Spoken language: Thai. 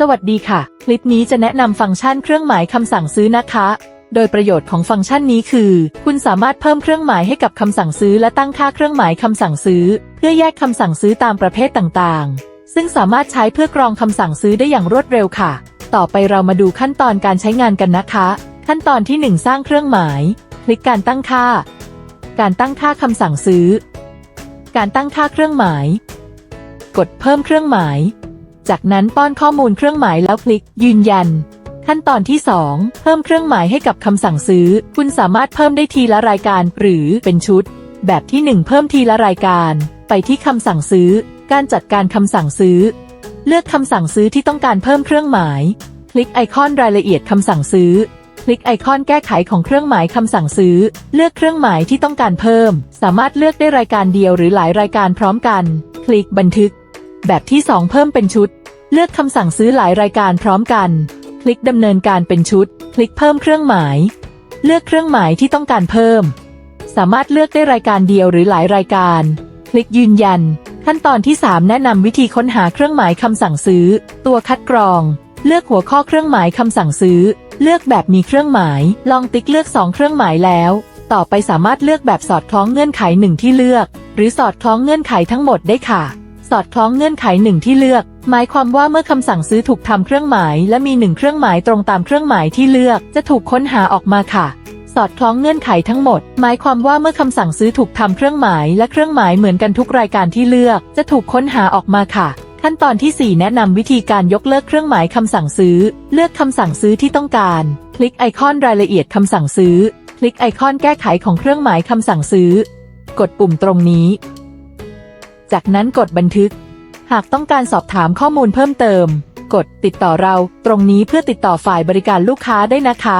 สวัสดีค่ะ คลิปนี้จะแนะนำฟังก์ชันเครื่องหมายคำสั่งซื้อนะคะ โดยประโยชน์ของฟังก์ชันนี้คือ คุณสามารถเพิ่มเครื่องหมายให้กับคำสั่งซื้อและตั้งค่าเครื่องหมายคำสั่งซื้อ เพื่อแยกคำสั่งซื้อตามประเภทต่างๆ ซึ่งสามารถใช้เพื่อกรองคำสั่งซื้อได้อย่างรวดเร็วค่ะ ต่อไปเรามาดูขั้นตอนการใช้งานกันนะคะ ขั้นตอนที่ 1 สร้างเครื่องหมาย คลิกการตั้งค่า การตั้งค่าคำสั่งซื้อ การตั้งค่าเครื่องหมาย กดเพิ่มเครื่องหมาย จากนั้นป้อนข้อมูลเครื่องหมายแล้วคลิก ยืนยัน ขั้นตอนที่ 2 เพิ่มเครื่องหมายให้กับคำสั่งซื้อ คุณสามารถเพิ่มได้ทีละรายการ หรือเป็นชุด แบบที่ 1 เพิ่มทีละรายการ ไปที่คำสั่งซื้อ การจัดการคำสั่งซื้อ เลือกคำสั่งซื้อที่ต้องการเพิ่มเครื่องหมาย คลิกไอคอนรายละเอียดคำสั่งซื้อ คลิกไอคอนแก้ไขของเครื่องหมายคำสั่งซื้อ เลือกเครื่องหมายที่ต้องการเพิ่ม สามารถเลือกได้รายการเดียวหรือหลายรายการพร้อมกัน คลิกบันทึก แบบที่ 2 เพิ่มเป็นชุด เลือกคำสั่งซื้อหลายรายการพร้อมกัน คลิกดำเนินการเป็นชุด คลิกเพิ่มเครื่องหมาย เลือกเครื่องหมายที่ต้องการเพิ่ม สามารถเลือกได้รายการเดียวหรือหลายรายการ คลิกยืนยัน ขั้นตอนที่ 3 แนะนำวิธีค้นหาเครื่องหมายคำสั่งซื้อ ตัวคัดกรอง เลือกหัวข้อเครื่องหมายคำสั่งซื้อ เลือกแบบมีเครื่องหมาย ลองติ๊กเลือก 2 เครื่องหมายแล้ว ต่อไปสามารถเลือกแบบสอดคล้องเงื่อนไขหนึ่งที่เลือก หรือสอดคล้องเงื่อนไขทั้งหมดได้ค่ะ สอดคล้องเงื่อนไขหนึ่งที่เลือก หมายความว่าเมื่อคำสั่งซื้อถูกทำเครื่องหมาย และมีหนึ่งเครื่องหมายตรงตามเครื่องหมายที่เลือก จะถูกค้นหาออกมาค่ะ สอดคล้องเงื่อนไขทั้งหมด หมายความว่าเมื่อคำสั่งซื้อถูกทำเครื่องหมาย และเครื่องหมายเหมือนกันทุกรายการที่เลือก จะถูกค้นหาออกมาค่ะขั้นตอนที่ 4 แนะนำวิธีการยกเลิกเครื่องหมายคำสั่งซื้อ เลือกคำสั่งซื้อที่ต้องการ คลิกไอคอนรายละเอียดคำสั่งซื้อ คลิกไอคอนแก้ไขของเครื่องหมายคำสั่งซื้อ กดปุ่มตรงนี้ จากนั้นกดบันทึก หากต้องการสอบถามข้อมูลเพิ่มเติม กดติดต่อเราตรงนี้เพื่อติดต่อฝ่ายบริการลูกค้าได้นะคะ